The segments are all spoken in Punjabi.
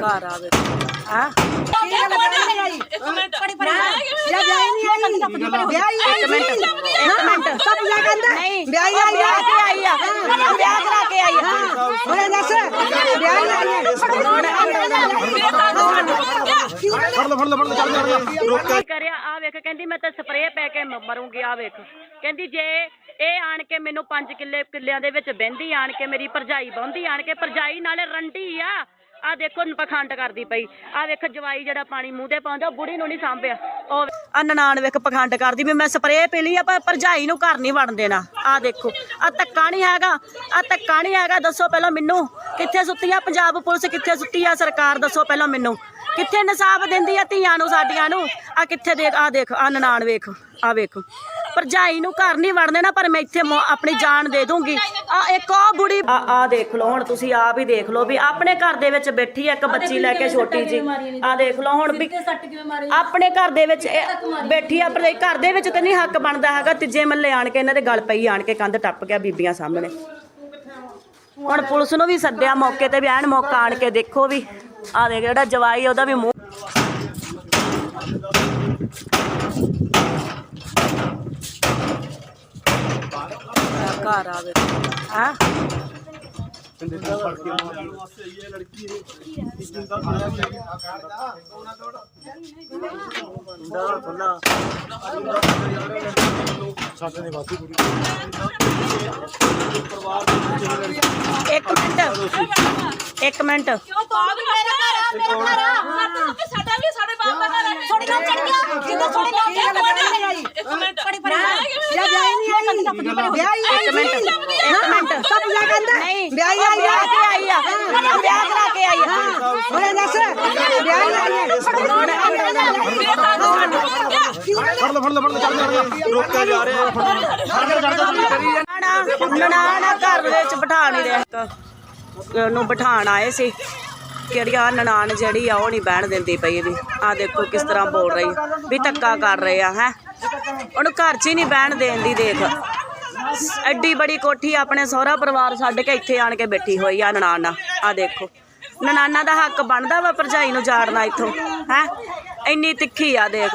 ਘਰ ਆਵੇ। ਹਾਂ? ਇੱਕ ਮਿੰਟ। ਜਾਂ ਵਿਆਹੀ ਆ ਕਰਾ ਕੇ ਆਈ ਆ। ਹੁਣ ਦੱਸ। ਵਿਆਹੀ ਆਈ ਹੈ ਲੈ ਫੜ ਲੈ ਫੜ ਲੈ ਚੱਲ ਜਾ ਰੁਕ ਕੀ ਕਰਿਆ ਆ ਵੇਖ ਕਹਿੰਦੀ ਮੈਂ ਤਾਂ ਸਪਰੇਅ ਪੈ ਕੇ ਮ- ਮਰੂੰਗੀ ਆ ਵੇਖ। ਕਹਿੰਦੀ ਜੇ ਇਹ ਆਣ ਕੇ ਮੈਨੂੰ 5 ਕਿੱਲੇ ਕਿੱਲਿਆਂ ਦੇ ਵਿੱਚ ਬਹਿੰਦੀ ਆਣ ਕੇ ਮੇਰੀ ਭਰਜਾਈ ਬਹੁੰਦੀ ਆਣ ਕੇ ਭਰਜਾਈ ਨਾਲੇ ਰੰਡੀ ਆ। ਆ ਦੇਖੋ ਪਖੰਡ ਕਰਦੀ ਪਈ। ਆ ਵੇਖ ਜਵਾਈ ਜਿਹੜਾ ਪਾਣੀ ਮੂੰਹ ਤੇ ਪਾਉਂਦਾ ਉਹ ਬੁੜੀ ਨੂੰ ਨਹੀਂ ਸਾਂਭਿਆ। ਉਹ ਆ ਨਨਾਣ ਵੇਖ ਪਖੰਡ ਕਰਦੀ ਵੀ ਮੈਂ ਸਪਰੇਅ ਪੀ ਲਈ ਆ ਪਰ ਭਰਜਾਈ ਨੂੰ ਘਰ ਨਹੀਂ ਵੜਨ ਦੇਣਾ। ਆ ਦੇਖੋ ਆ ਧੱਕਾ ਨਹੀਂ ਹੈਗਾ ਆ ਧੱਕਾ ਨਹੀਂ ਹੈਗਾ ਦੱਸੋ ਪਹਿਲਾਂ ਮੈਨੂੰ ਕਿੱਥੇ ਸੁੱਤੀ ਆ ਪੰਜਾਬ ਪੁਲਿਸ ਕਿੱਥੇ ਸੁੱਤੀ ਆ ਸਰਕਾਰ ਦੱਸੋ ਪਹਿਲਾਂ ਮੈਨੂੰ। ਕਿੱਥੇ ਇਨਸਾਫ ਦਿੰਦੀ ਆ ਧੀਆਂ ਨੂੰ ਸਾਡੀਆਂ ਨੂੰ? ਆ ਕਿੱਥੇ ਦੇਖ ਆ ਦੇਖ ਆ ਨਨਾਣ ਵੇਖ ਆ ਵੇਖ। ਭਰਜਾਈ ਨੂੰ ਘਰ ਨਹੀਂ ਵੜਨ ਦੇਣਾ ਪਰ ਮੈਂ ਇੱਥੇ ਆਪਣੀ ਜਾਨ ਦੇ ਦੂੰਗੀ। ਆ ਇੱਕ ਉਹ ਬੁੜੀ ਆ ਆ ਦੇਖ ਲਓ ਹੁਣ ਤੁਸੀਂ ਆਪ ਹੀ ਦੇਖ ਲਓ ਵੀ ਆਪਣੇ ਘਰ ਦੇ ਵਿੱਚ ਬੈਠੀ ਇੱਕ ਬੱਚੀ ਲੈ ਕੇ ਛੋਟੀ ਜੀ ਆ ਦੇਖ ਲਓ ਹੁਣ ਵੀ ਆਪਣੇ ਘਰ ਦੇ ਵਿੱਚ ਬੈਠੀ ਆ ਪਰ ਘਰ ਦੇ ਵਿੱਚ ਤਾਂ ਨਹੀਂ ਹੱਕ ਬਣਦਾ ਹੈਗਾ ਤੀਜੇ ਮੱਲੇ ਆਣ ਕੇ ਇਹਨਾਂ ਦੇ ਗਲ ਪਈ ਆਣ ਕੇ ਕੰਧ ਟੱਪ ਗਿਆ ਬੀਬੀਆਂ ਸਾਹਮਣੇ। ਹੁਣ ਪੁਲਿਸ ਨੂੰ ਵੀ ਸੱਦਿਆ ਮੌਕੇ ਤੇ ਵੀ ਐਨ ਮੌਕਾ ਆਣ ਕੇ ਦੇਖੋ ਵੀ। ਆ ਦੇਖ ਜਿਹੜਾ ਜਵਾਈ ਉਹਦਾ ਵੀ ਮੂੰਹ ਘਰ ਆਵੇ। ਹਾਂ? ਇੱਕ ਮਿੰਟ ਇੱਕ ਮਿੰਟ ਕਿਉਂ ਬਾਗ ਮੇਰਾ ਘਰ ਆ ਮੇਰਾ ਘਰ ਆ ਸਾਡਾ ਵੀ ਸਾਡੇ ਬਾਪ ਦਾ ਘਰ ਹੈ ਥੋੜੀ ਨਾਮ ਚੜ ਗਿਆ ਜਿੱਦਾਂ ਥੋੜੀ ਨਾਮ ਚੜ ਗਿਆ ਇੱਕ ਮਿੰਟ ਥੋੜੀ ਪਰ ਜਾਂ ਵਿਆਹੀ ਨਹੀਂ ਆਈ ਵਿਆਹੀ ਆਈ ਇੱਕ ਮਿੰਟ ਨਹੀਂ ਵਿਆਹੀ ਆਈ ਹੈ ਕੇ ਆਈ ਆ ਵਿਆਹ ਕਰਾ ਕੇ ਆਈ ਆ ਹੁਣ ਦੱਸ ਵਿਆਹੀ ਆਈ ਹੈ ਫੜ ਲੈ ਫੜ ਲੈ ਫੜ ਲੈ ਚੱਲ ਜਾ ਰੁਕ ਜਾ ਰਿਹਾ ਫੜ ਲੈ ਨਾਣਾ ਨਾਣਾ ਘਰ ਵਿੱਚ ਬਿਠਾ ਨਹੀਂ ਰਿਹਾ ਉਹਨੂੰ ਬਿਠਾਣ ਆਏ ਸੀ ਕਿਹੜੀ ਆ ਨਨਾਣ ਜਿਹੜੀ ਆ ਉਹ ਨਹੀਂ ਬਹਿਣ ਦਿੰਦੀ ਪਈ ਵੀ ਆ ਦੇਖੋ ਕਿਸ ਤਰ੍ਹਾਂ ਬੋਲ ਰਹੀ ਆ, ਵੀ ਧੱਕਾ ਕਰ ਰਹੇ ਆ ਹੈ ਉਹਨੂੰ ਘਰ 'ਚ ਹੀ ਨਹੀਂ ਬਹਿਣ ਦੇਣ ਦੀ ਦੇਖ ਐਡੀ ਬੜੀ ਕੋਠੀ ਆਪਣੇ ਸਹੁਰਾ ਪਰਿਵਾਰ ਛੱਡ ਕੇ ਇੱਥੇ ਆਣ ਕੇ ਬੈਠੀ ਹੋਈ ਆ ਨਨਾਣਾ ਆ ਦੇਖੋ। ਨਨਾਣਾ ਦਾ ਹੱਕ ਬਣਦਾ ਵਾ ਭਰਜਾਈ ਨੂੰ ਜਾੜਨਾ ਇੱਥੋਂ, ਹੈ? ਇੰਨੀ ਤਿੱਖੀ ਆ, ਦੇਖ।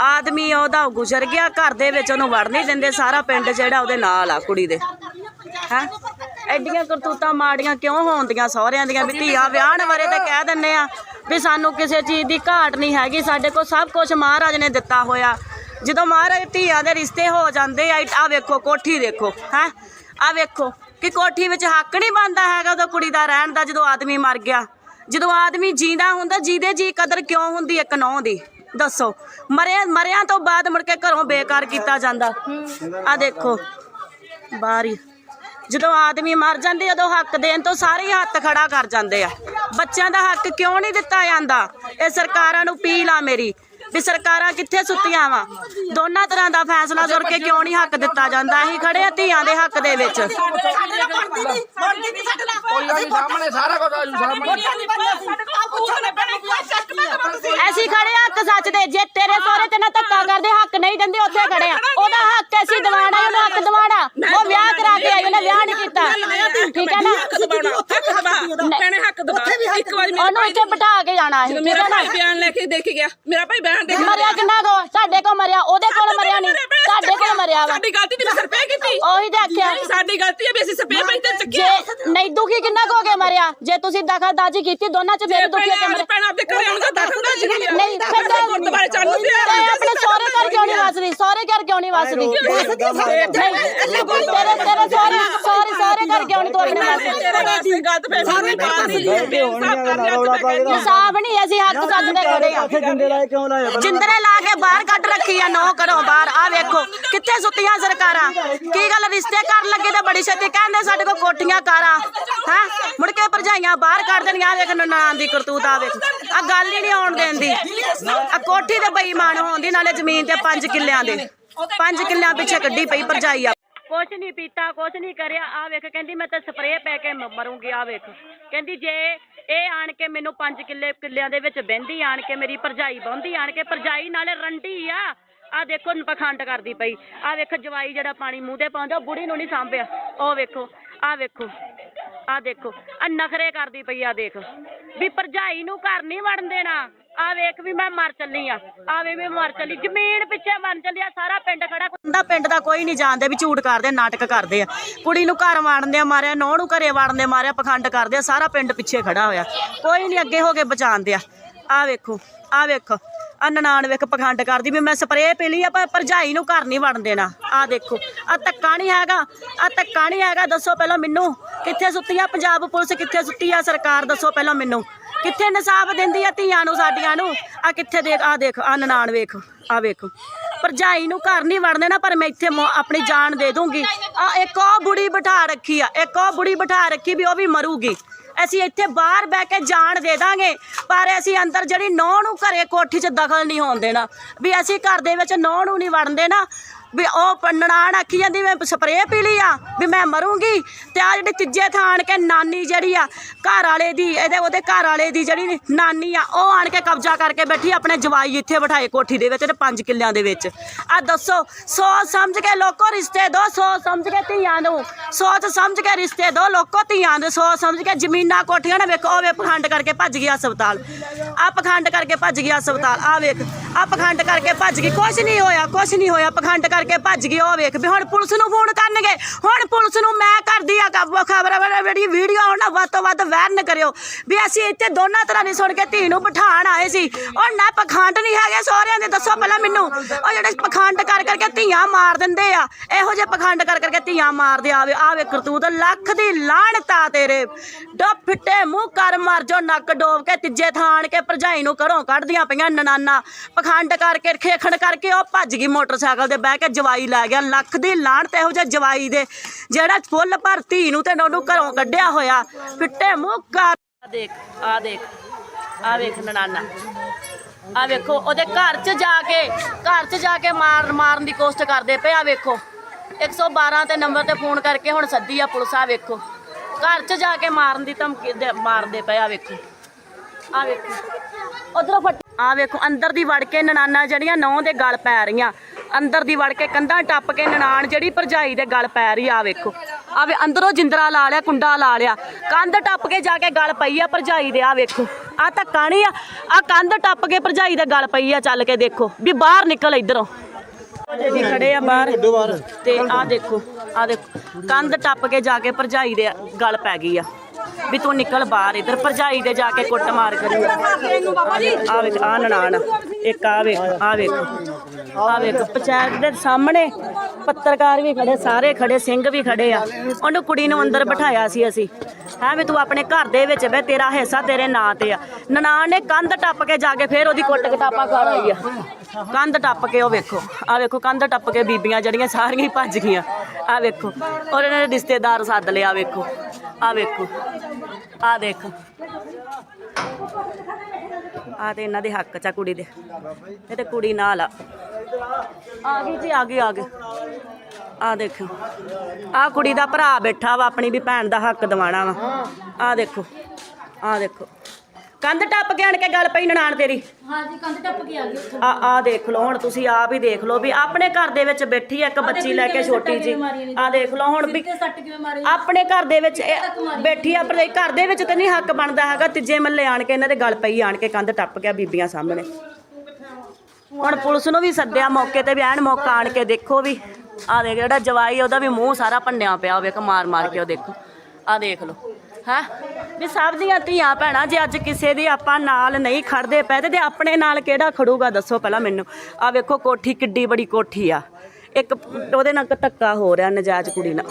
ਆਦਮੀ ਉਹਦਾ ਗੁਜ਼ਰ ਗਿਆ, ਘਰ ਦੇ ਵਿੱਚ ਉਹਨੂੰ ਵੜ ਨਹੀਂ ਦਿੰਦੇ, ਸਾਰਾ ਪਿੰਡ ਜਿਹੜਾ ਉਹਦੇ ਨਾਲ ਆ ਕੁੜੀ ਦੇ। ਹੈ? ਐਡੀਆਂ ਕਰਤੂਤਾਂ ਮਾੜੀਆਂ ਕਿਉਂ ਹੋਣਦੀਆਂ ਸਹੁਰਿਆਂ ਦੀਆਂ? ਵੀ ਧੀਆਂ ਵਿਆਹਣ ਬਾਰੇ ਤੇ ਕਹਿ ਦਿੰਨੇ ਆ ਵੀ ਸਾਨੂੰ ਕਿਸੇ ਚੀਜ਼ ਦੀ ਘਾਟ ਨਹੀਂ ਹੈਗੀ, ਸਾਡੇ ਕੋਲ ਸਭ ਕੁਝ ਮਹਾਰਾਜ ਨੇ ਦਿੱਤਾ ਹੋਇਆ। ਜਦੋਂ ਮਹਾਰਾਜ ਧੀਆਂ ਦੇ ਰਿਸ਼ਤੇ ਹੋ ਜਾਂਦੇ ਆ ਆ ਵੇਖੋ, ਕੋਠੀ ਦੇਖੋ, ਹੈ? ਆ ਵੇਖੋ ਕਿ ਕੋਠੀ ਵਿੱਚ ਹੱਕ ਨਹੀਂ ਬਣਦਾ ਹੈਗਾ ਉਹਦਾ ਕੁੜੀ ਦਾ ਰਹਿਣ ਦਾ, ਜਦੋਂ ਆਦਮੀ ਮਰ ਗਿਆ। ਜਦੋਂ ਆਦਮੀ ਜੀਂਦਾ ਹੁੰਦਾ ਜਿਹਦੇ ਜੀ ਕਦਰ ਕਿਉਂ ਹੁੰਦੀ ਇੱਕ ਨੌ ਦੀ? ਦੱਸੋ। ਮਰਿਆ, ਮਰਿਆਂ ਤੋਂ ਬਾਅਦ ਮੁੜ ਕੇ ਘਰੋਂ ਬੇਕਾਰ ਕੀਤਾ ਜਾਂਦਾ। ਆ ਦੇਖੋ ਬਾਹਰ ਹੀ ਜਦੋਂ ਆਦਮੀ ਮਰ ਜਾਂਦੇ, ਉਦੋਂ ਹੱਕ ਦੇਣ ਤੋਂ ਸਾਰੇ ਹੱਥ ਖੜਾ ਕਰ ਜਾਂਦੇ ਆ। ਬੱਚਿਆਂ ਦਾ ਹੱਕ ਕਿਉਂ ਨਹੀਂ ਦਿੱਤਾ ਜਾਂਦਾ? ਇਹ ਸਰਕਾਰਾਂ ਨੂੰ ਅਪੀਲ ਆ ਮੇਰੀ। ਵੀ ਸਰਕਾਰਾਂ ਕਿੱਥੇ ਸੁੱਤੀਆਂ ਵਾ? ਦੋਨਾਂ ਤਰ੍ਹਾਂ ਦਾ ਫੈਸਲਾ ਜ਼ੁਰ ਕੇ ਕਿਉਂ ਨਹੀਂ ਹੱਕ ਦਿੱਤਾ ਜਾਂਦਾ? ਅਸੀਂ ਖੜੇ ਆ ਧੀਆਂ ਦੇ ਹੱਕ ਦੇ ਵਿੱਚ। ਸਾਹਮਣੇ ਸਾਰਾ ਕੁਝ ਆਜੂ ਸਾਹਮਣੇ। ਅਸੀਂ ਖੜੇ ਆ ਹੱਕ ਸੱਚ ਦੇ। ਜੇ ਤੇਰੇ ਸਹੁਰੇ ਤੇ ਨਾ ਧੱਕਾ ਕਰਦੇ ਹੱਕ ਨਹੀਂ ਦਿੰਦੇ ਉੱਥੇ ਖੜੇ ਆ। ਉਹਦਾ ਹੱਕ ਅਸੀਂ ਦਿਵਾਣਾ ਉਹਨੂੰ ਹੱਕ ਦਿਵਾਣਾ ਉਹ ਵਿਆਹ ਕਰਾ ਕੇ ਆਈ ਉਹਨੇ ਵਿਆਹ ਨਹੀਂ ਕੀਤਾ ਠੀਕ ਹੈ ਨਾ ਹੱਕ ਦਬਾਉਣਾ ਭੈਣੇ ਹੱਕ ਦਬਾ ਇੱਕ ਵਾਰੀ ਮੇਰਾ ਉਹਨੂੰ ਇੱਥੇ ਬਿਠਾ ਕੇ ਜਾਣਾ ਹੈ ਮੇਰਾ ਭਾਈ ਬਿਆਨ ਲੈ ਕੇ ਦੇਖ ਗਿਆ ਮੇਰਾ ਭਾਈ ਬਿਆਨ ਦੇਖ ਮਰਿਆ ਕਿੰਨਾ ਕੋ? ਸਾਡੇ ਕੋ ਮਰਿਆ ਉਹਦੇ ਕੋਲ ਮਰਿਆ ਨਹੀਂ। ਸਾਡੇ ਕੋਲ ਮਰਿਆ ਵਾ। ਸਾਡੀ ਗਲਤੀ ਤੇ ਸਰਪੇ ਕੀਤੀ। ਉਹੀ ਤੇ ਆਖਿਆ। ਸਾਡੀ ਗਲਤੀ ਹੈ ਵੀ ਅਸੀਂ ਸਪੇ ਪਈ ਤੇ ਜੇ ਚੱਕਿਆ ਨਹੀਂ ਦੁਖੀ ਕਿੰਨਾ ਕੇ ਮਰਿਆ। ਜੇ ਤੁਸੀਂ ਦਖਲਦਾਜੀ ਕੀਤੀ ਦੋਨਾਂ ਚ ਫਿਰ ਦੁਖੀ ਕੇ ਮਰਿਆ ਭੈਣ ਆਪਦੇ ਘਰੇ ਆਉਣ ਦਾ ਦਾਖਲ ਨਾ ਜੀ ਨਹੀਂ ਫਿਰ ਤਾਂ ਗੁਰਦੁਆਰੇ ਚਾਲੂ ਤੇ ਤੇ ਆਪਣੇ ਸਹੁਰੇ ਘਰ ਕਿਉਂ ਨਹੀਂ ਵਸਦੀ? ਸਹੁਰੇ ਘਰ ਕਿਉਂ ਨਹੀਂ ਵਸਦੀ? ਨਹੀਂ ਤੇਰੇ ਤੇਰੇ ਸਹੁਰੇ ਸਹੁਰੇ ਸਹੁਰੇ ਘਰ ਕਿਉਂ ਨਹੀਂ ਤੂੰ ਆਪਣੇ ਵਸਦੀ ਤੇਰੇ ਵਾਸਤੇ ਗਲਤ ਫੈਸਲੇ ਪਾਦੀ ਇਨਸਾਫ ਨਹੀਂ ਅਸੀਂ ਹੱਕ ਸੱਚ ਦੇ ਖੜੇ ਆ। ਜਿੰਦੇ ਲਾਏ ਕਿਉਂ ਲਾਏ ਜਿੰਦਰੇ ਲਾ ਕੇ ਬਾਹਰ ਕੱਢ ਰੱਖੀ ਆ ਨੋ ਕਰੋ ਬਾਹਰ। ਆ ਵੇਖੋ ਕਿੱਥੇ ਸੁੱਤੀਆਂ ਸਰਕਾਰਾਂ? ਕੀ ਗੱਲ ਰਿਸ਼ਤੇ ਕਰਨ ਲੱਗੇ ਤਾਂ ਬੜੀ ਛੇਤੀ ਕਹਿੰਦੇ ਸਾਡੇ ਕੋਲ ਕੋਠੀਆਂ ਕਾਰਾਂ। ਹੈ? ਮੁੜ ਕੇ ਭਰਜਾਈਆਂ ਬਾਹਰ ਕੱਢ ਦੇਣੀਆਂ, ਆਹ ਵੇਖ ਨਨਾਣ ਦੀ ਕਰਤੂਤ ਆ ਵੇਖ ਆ ਗੱਲ ਹੀ ਨਹੀਂ ਆਉਣ ਦੇਂਦੀ। ਆ ਕੋਠੀ ਤੇ ਬੇਈਮਾਨ ਹੋਣ ਦੀ, ਨਾਲੇ ਜ਼ਮੀਨ ਤੇ 5 ਕਿੱਲਿਆਂ ਦੇ। 5 ਕਿੱਲਿਆਂ ਪਿੱਛੇ ਕੱਢੀ ਪਈ ਭਰਜਾਈ ਆ। ਕੁਛ ਨਹੀਂ ਪੀਤਾ, ਕੁਛ ਨਹੀਂ ਕਰਿਆ। ਆ ਵੇਖ, ਕਹਿੰਦੀ ਮੈਂ ਤਾਂ ਸਪਰੇਅ ਪੈ ਕੇ ਮ- ਮਰੂੰਗੀ ਆ ਵੇਖ। ਕਹਿੰਦੀ ਜੇ ਇਹ ਆਣ ਕੇ ਮੈਨੂੰ 5 ਕਿੱਲੇ, ਕਿੱਲਿਆਂ ਦੇ ਵਿੱਚ ਬਹਿੰਦੀ, ਆਣ ਕੇ ਮੇਰੀ ਭਰਜਾਈ ਬਹਿੰਦੀ, ਆਣ ਕੇ ਭਰਜਾਈ ਨਾਲੇ ਰੰਡੀ ਆ। ਆ ਦੇਖੋ, ਪਖੰਡ ਕਰਦੀ ਪਈ। ਆ ਵੇਖ, ਜਵਾਈ ਜਿਹੜਾ ਪਾਣੀ ਮੂੰਹ ਤੇ ਪਾਉਂਦਾ, ਉਹ ਬੁੜੀ ਨੂੰ ਨਹੀਂ ਸਾਂਭਿਆ। ਉਹ ਵੇਖੋ ਆ ਵੇਖੋ। ਆ ਦੇਖੋ ਆ ਨਖਰੇ ਕਰਦੀ ਪਈ ਆ, ਦੇਖ। ਵੀ ਭਰਜਾਈ ਨੂੰ ਘਰ ਨਹੀਂ ਵੜਨ ਦੇਣਾ। ਆ ਵੇਖ ਵੀ ਮੈਂ ਮਰ ਚੱਲੀ ਆ। ਆ ਮੈਂ ਮਰ ਚੱਲੀ। ਜ਼ਮੀਨ ਪਿੱਛੇ ਮਰ ਚੱਲੀ ਆ, ਸਾਰਾ ਪਿੰਡ ਖੜਾ। ਦਾ ਪਿੰਡ ਦਾ ਕੋਈ ਨਹੀਂ ਜਾਣਦੇ ਵੀ ਝੂਠ ਕਰਦੇ, ਨਾਟਕ ਕਰਦੇ ਆ। ਕੁੜੀ ਨੂੰ ਘਰ ਵਾੜਨ ਆ, ਮਾਰਿਆ, ਨੌ ਨੂੰ ਘਰੇ ਵਾੜਨ ਮਾਰਿਆ, ਪਖੰਡ ਕਰਦੇ ਆ, ਸਾਰਾ ਪਿੰਡ ਪਿੱਛੇ ਖੜਾ ਹੋਇਆ। ਕੋਈ ਨਹੀਂ ਅੱਗੇ ਹੋ ਕੇ ਬਚਾਉਂਦੇ ਆ। ਆ ਵੇਖੋ ਆ ਵੇਖੋ। ਆ ਨਨਾਣ ਵੇਖ ਪਖੰਡ ਕਰਦੀ ਵੀ ਮੈਂ ਸਪਰੇਅ ਪੀ ਲਈ ਆ, ਪਰ ਭਰਜਾਈ ਨੂੰ ਘਰ ਨਹੀਂ ਵੜਨ ਦੇਣਾ। ਆ ਦੇਖੋ, ਆ ਧੱਕਾ ਨਹੀਂ ਹੈਗਾ, ਆ ਧੱਕਾ ਨਹੀਂ ਹੈਗਾ, ਦੱਸੋ ਪਹਿਲਾਂ ਮੈਨੂੰ, ਕਿੱਥੇ ਸੁੱਤੀ ਆ ਪੰਜਾਬ ਪੁਲਿਸ, ਕਿੱਥੇ ਸੁੱਤੀ ਆ ਸਰਕਾਰ, ਦੱਸੋ ਪਹਿਲਾਂ ਮੈਨੂੰ। ਕਿੱਥੇ ਇਨਸਾਫ ਦਿੰਦੀ ਆ ਧੀਆਂ ਨੂੰ, ਸਾਡੀਆਂ ਨੂੰ? ਆ ਕਿੱਥੇ ਦੇਖ, ਆ ਦੇਖ, ਆ ਨਨਾਣ ਵੇਖ, ਆ ਵੇਖ। ਭਰਜਾਈ ਨੂੰ ਘਰ ਨਹੀਂ ਵੜਨ ਦੇਣਾ, ਪਰ ਮੈਂ ਇੱਥੇ ਆਪਣੀ ਜਾਨ ਦੇ ਦੂੰਗੀ। ਆ ਇੱਕ ਉਹ ਬੁੜੀ ਬਿਠਾ ਰੱਖੀ ਆ, ਇੱਕ ਉਹ ਬੁੜੀ ਬਿਠਾ ਰੱਖੀ ਵੀ ਉਹ ਵੀ ਮਰੂਗੀ। ਅਸੀਂ ਇੱਥੇ ਬਾਹਰ ਬਹਿ ਕੇ ਜਾਣ ਦੇ ਦਾਂਗੇ। ਪਰ ਅਸੀਂ ਅੰਦਰ ਜਿਹੜੀ ਨੌ ਨੂੰ ਘਰੇ ਕੋਠੀ 'ਚ ਦਖਲ ਨਹੀਂ ਹੋਣ ਦੇਣਾ। ਵੀ ਅਸੀਂ ਘਰ ਦੇ ਵਿੱਚ ਨੌ ਨੂੰ ਨਹੀਂ ਵੜਨ ਦੇਣਾ। ਵੀ ਉਹ ਨਨਾਣ ਆਖੀ ਜਾਂਦੀ, ਮੈਂ ਸਪਰੇਅ ਪੀ ਲਈ ਆ, ਵੀ ਮੈਂ ਮਰੂੰਗੀ। ਤੇ ਆ ਜਿਹੜੀ ਤੀਜੇ ਥਾਂ ਆਣ ਕੇ ਨਾਨੀ ਜਿਹੜੀ ਆ, ਘਰ ਵਾਲੇ ਦੀ, ਇਹਦੇ ਉਹਦੇ ਘਰ ਵਾਲੇ ਦੀ ਜਿਹੜੀ ਨਾਨੀ ਆ, ਉਹ ਆਣ ਕੇ ਕਬਜ਼ਾ ਕਰਕੇ ਬੈਠੀ ਆਪਣੇ ਜਵਾਈ ਇੱਥੇ ਬਿਠਾਏ ਕੋਠੀ ਦੇ ਵਿੱਚ ਤੇ 5 ਕਿੱਲਿਆਂ ਦੇ ਵਿੱਚ। ਆ ਦੱਸੋ, ਸੋਚ ਸਮਝ ਕੇ ਲੋਕੋ ਰਿਸ਼ਤੇ ਦੋ, ਸੋਚ ਸਮਝ ਕੇ ਧੀਆਂ ਨੂੰ। ਸੋਚ ਸਮਝ ਕੇ ਰਿਸ਼ਤੇ ਦੋ, ਲੋਕੋ ਧੀਆਂ ਨੂੰ ਸੋਚ ਸਮਝ ਕੇ ਜ਼ਮੀਨਾਂ, ਕੋਠੀਆਂ ਨੇ ਵੇਖੋ, ਉਹ ਵੇ ਪਖੰਡ ਕਰਕੇ ਭੱਜ ਗਿਆ ਹਸਪਤਾਲ। ਆ ਪਖੰਡ ਕਰਕੇ ਭੱਜ ਗਿਆ ਹਸਪਤਾਲ। ਆ ਵੇਖ ਆ ਪਖੰਡ ਕਰਕੇ ਭੱਜ ਗਈ। ਕੁਛ ਨਹੀਂ ਹੋਇਆ, ਕੁਛ ਨਹੀਂ ਹੋਇਆ, ਪਖੰਡ ਕਰਕੇ ਭੱਜ ਗਈ, ਉਹ ਵੇਖ ਵੀ ਹੁਣ ਪੁਲਿਸ ਨੂੰ ਫੋਨ ਕਰਨਗੇ। ਹੁਣ ਪੁਲਿਸ ਨੂੰ ਮੈਂ ਕਰਦੀ ਆ ਖਬਰ ਜਿਹੜੀ ਵੀਡੀਓ ਹੁਣ ਵੱਧ ਤੋਂ ਵੱਧ ਵਾਇਰਲ ਕਰਿਓ। ਵੀ ਅਸੀਂ ਇੱਥੇ ਦੋਨਾਂ ਤਰ੍ਹਾਂ ਦੀ ਸੁਣ ਕੇ ਧੀ ਨੂੰ ਬਿਠਾਣ ਆਏ ਸੀ। ਉਹ ਨਾ ਪਖੰਡ ਨਹੀਂ ਹੈਗੇ ਸਹੁਰਿਆਂ ਦੇ ਦੱਸੋ ਪਹਿਲਾਂ ਮੈਨੂੰ। ਉਹ ਜਿਹੜੇ ਪਖੰਡ ਕਰ ਕਰਕੇ ਧੀਆਂ ਮਾਰ ਦਿੰਦੇ ਆ, ਇਹੋ ਜਿਹੇ ਪਖੰਡ ਕਰ ਕਰਕੇ ਧੀਆਂ ਮਾਰਦੇ ਆਵੇ ਆਵੇ ਕਰਤੂਤ, ਲੱਖ ਦੀ ਲਾਹਣਤਾ ਤੇਰੇ। ਡੱਬ ਫਿੱਟੇ ਮੂੰਹ ਕਰ ਮਰ ਜੋ, ਨੱਕ ਡੋਬ ਕੇ ਤੀਜੇ ਥਾਣ ਕੇ ਭਰਜਾਈ ਨੂੰ ਘਰੋਂ ਕੱਢਦੀਆਂ ਪਈਆਂ ਨਨਾਨਾ। ਪਖੰਡ ਕਰਕੇ, ਖੇਖਣ ਕਰਕੇ ਉਹ ਭੱਜ ਗਈ ਮੋਟਰਸਾਈਕਲ ਤੇ ਬਹਿ ਕੇ ਜਵਾਈ ਲੈ ਗਿਆ ਲੱਖ ਦੀ ਲਾਹਣਤ ਇਹੋ ਜਿਹੇ ਜਵਾਈ ਦੇ, ਜਿਹੜਾ ਫੁੱਲ ਭਰ ਧੀ ਨੂੰ ਤੇ ਉਹਨੂੰ ਘਰੋਂ ਕੱਢਿਆ ਹੋਇਆ, ਫਿੱਟੇ ਮੂੰਹ ਕਰ। ਆ ਦੇਖ ਆ ਦੇਖ ਆ ਵੇਖ ਨਨਾਨਾ। ਆ ਵੇਖੋ, ਉਹਦੇ ਘਰ 'ਚ ਜਾ ਕੇ, ਘਰ 'ਚ ਜਾ ਕੇ ਮਾਰ, ਮਾਰਨ ਦੀ ਕੋਸ਼ਿਸ਼ ਕਰਦੇ ਪਏ ਆ ਵੇਖੋ। 112 ਤੇ ਨੰਬਰ ਤੇ ਫੋਨ ਕਰਕੇ ਹੁਣ ਸੱਦੀ ਆ ਪੁਲਿਸ ਆ ਵੇਖੋ। ਘਰ 'ਚ ਜਾ ਕੇ ਮਾਰਨ ਦੀ ਧਮਕੀ ਦੇ- ਮਾਰਦੇ ਪਏ ਆ ਵੇਖੋ। ਆ ਵੇਖੋ। ਉਧਰੋਂ ਫਟ ਆ ਵੇਖੋ, ਅੰਦਰ ਦੀ ਵੜ ਕੇ ਨਨਾਨਾ ਜਿਹੜੀਆਂ ਨੌ ਦੇ ਗਲ ਪੈ ਰਹੀਆਂ। ਅੰਦਰ ਦੀ ਵੜ ਕੇ ਕੰਧਾਂ ਟੱਪ ਕੇ ਨਨਾਣ ਜਿਹੜੀ ਭਰਜਾਈ ਦੇ ਗਲ ਪੈ ਰਹੀ ਆ ਵੇਖੋ। ਆ ਵੇ ਅੰਦਰੋਂ ਜਿੰਦਰਾ ਲਾ ਲਿਆ ਕੁੰਡਾ ਲਾ ਲਿਆ। ਕੰਧ ਟੱਪ ਕੇ ਜਾ ਕੇ ਗਲ ਪਈ ਆ ਭਰਜਾਈ ਦੇ ਆ ਵੇਖੋ। ਆ ਧੱਕਾ ਨਹੀਂ ਆ ਆ ਕੰਧ ਟੱਪ ਕੇ ਭਰਜਾਈ ਦੇ ਗਲ ਪਈ ਆ ਚੱਲ ਕੇ ਦੇਖੋ ਵੀ ਬਾਹਰ ਨਿਕਲ ਇਧਰੋਂ। ਜੀ ਖੜੇ ਆ ਬਾਹਰ ਤੇ ਆ ਦੇਖੋ ਆ ਦੇਖੋ ਕੰਧ ਟੱਪ ਕੇ ਜਾ ਕੇ ਭਰਜਾਈ ਦੇ ਗਲ ਪੈ ਗਈ ਆ। ਵੀ ਤੂੰ ਨਿਕਲ ਬਾਹਰ ਇਧਰ ਭਰਜਾਈ ਦੇ ਜਾ ਕੇ ਕੁੱਟ ਮਾਰ ਕਰੀ। ਆ ਵੇਖ ਆ ਨਨਾਣ ਇੱਕ ਆ ਵੇਖ ਆ ਵੇਖ। ਆ ਵੇਖ, ਪੰਚਾਇਤ ਦੇ ਸਾਹਮਣੇ ਪੱਤਰਕਾਰ ਵੀ ਖੜੇ, ਸਾਰੇ ਖੜੇ, ਸਿੰਘ ਵੀ ਖੜੇ ਆ। ਉਹਨੂੰ ਕੁੜੀ ਨੂੰ ਅੰਦਰ ਬਿਠਾਇਆ ਸੀ ਅਸੀਂ। ਹੈ ਵੀ ਤੂੰ ਆਪਣੇ ਘਰ ਦੇ ਵਿੱਚ ਬੈ ਤੇਰਾ ਹਿੱਸਾ ਤੇਰੇ ਨਾਂ ਤੇ ਆ। ਨਨਾਣ ਨੇ ਕੰਧ ਟੱਪ ਕੇ ਜਾ ਕੇ ਫੇਰ ਉਹਦੀ ਕੁੱਟ ਕਟਾਪਾ ਕਰ ਆਈ ਆ। ਕੰਧ ਟੱਪ ਕੇ ਉਹ ਵੇਖੋ ਆ ਵੇਖੋ, ਕੰਧ ਟੱਪ ਕੇ ਬੀਬੀਆਂ ਜਿਹੜੀਆਂ ਸਾਰੀਆਂ ਹੀ ਭੱਜ ਗਈਆਂ। ਆ ਵੇਖੋ, ਔਰ ਇਹਨਾਂ ਨੇ ਰਿਸ਼ਤੇਦਾਰ ਸੱਦ ਲਿਆ ਵੇਖੋ ਆ ਵੇਖੋ ਆ ਦੇਖ ਆ ਤੇ ਇਹਨਾਂ ਦੇ ਹੱਕ ਚ ਆ ਕੁੜੀ ਦੇ। ਇਹ ਤੇ ਕੁੜੀ ਨਾਲ ਆ। ਆ ਗਈ ਜੀ ਆ ਗਈ ਆ ਗਈ। ਆ ਦੇਖੋ ਆ ਕੁੜੀ ਦਾ ਭਰਾ ਬੈਠਾ ਵਾ ਆਪਣੀ ਵੀ ਭੈਣ ਦਾ ਹੱਕ ਦਿਵਾਣਾ ਵਾ। ਆ ਦੇਖੋ ਆ ਦੇਖੋ। ਕੰਧ ਟੱਪ ਕੇ ਆਣ ਕੇ ਗੱਲ ਪਈ ਨਨਾਣ ਤੇਰੀ? ਹਾਂਜੀ ਕੰਧ ਟੱਪ ਕੇ ਆ ਗਈ ਆ ਆ ਦੇਖ ਲਓ ਹੁਣ ਤੁਸੀਂ ਆਪ ਹੀ ਦੇਖ ਲਓ ਵੀ ਆਪਣੇ ਘਰ ਦੇ ਵਿੱਚ ਬੈਠੀ ਆ ਇੱਕ ਬੱਚੀ ਲੈ ਕੇ ਛੋਟੀ ਜੀ। ਆ ਦੇਖ ਲਓ ਹੁਣ ਵੀ ਆਪਣੇ ਘਰ ਦੇ ਵਿੱਚ ਬੈਠੀ ਆ ਪਰ ਘਰ ਦੇ ਵਿੱਚ ਤਾਂ ਨਹੀਂ ਹੱਕ ਬਣਦਾ ਹੈਗਾ ਤੀਜੇ ਮੱਲੇ ਆਣ ਕੇ ਇਹਨਾਂ ਦੇ ਗੱਲ ਪਈ ਆਣ ਕੇ ਕੰਧ ਟੱਪ ਗਿਆ ਬੀਬੀਆਂ ਸਾਹਮਣੇ। ਹੁਣ ਪੁਲਿਸ ਨੂੰ ਵੀ ਸੱਦਿਆ ਮੌਕੇ ਤੇ ਵੀ ਐਨ ਮੌਕਾ ਆਣ ਕੇ ਦੇਖੋ ਵੀ। ਆ ਦੇਖ ਜਿਹੜਾ ਜਵਾਈ ਉਹਦਾ ਵੀ ਮੂੰਹ ਸਾਰਾ ਭੰਨਿਆ ਪਿਆ ਵੇਖ ਮਾਰ ਮਾਰ ਕੇ ਉਹ ਦੇਖੋ। ਆ ਦੇਖ ਲਓ, ਹੈ? ਵੀ ਸਭ ਦੀਆਂ ਧੀਆਂ ਭੈਣਾਂ, ਜੇ ਅੱਜ ਕਿਸੇ ਦੀ ਆਪਾਂ ਨਾਲ ਨਹੀਂ ਖੜਦੇ ਪਏ ਤੇ ਆਪਣੇ ਨਾਲ ਕਿਹੜਾ ਖੜੂਗਾ, ਦੱਸੋ ਪਹਿਲਾਂ ਮੈਨੂੰ। ਆ ਵੇਖੋ ਕੋਠੀ ਕਿੱਡੀ ਬੜੀ ਕੋਠੀ ਆ। ਇੱਕ ਉਹਦੇ ਨਾਲ ਧੱਕਾ ਹੋ ਰਿਹਾ, ਨਜਾਇਜ਼ ਕੁੜੀ ਨਾਲ।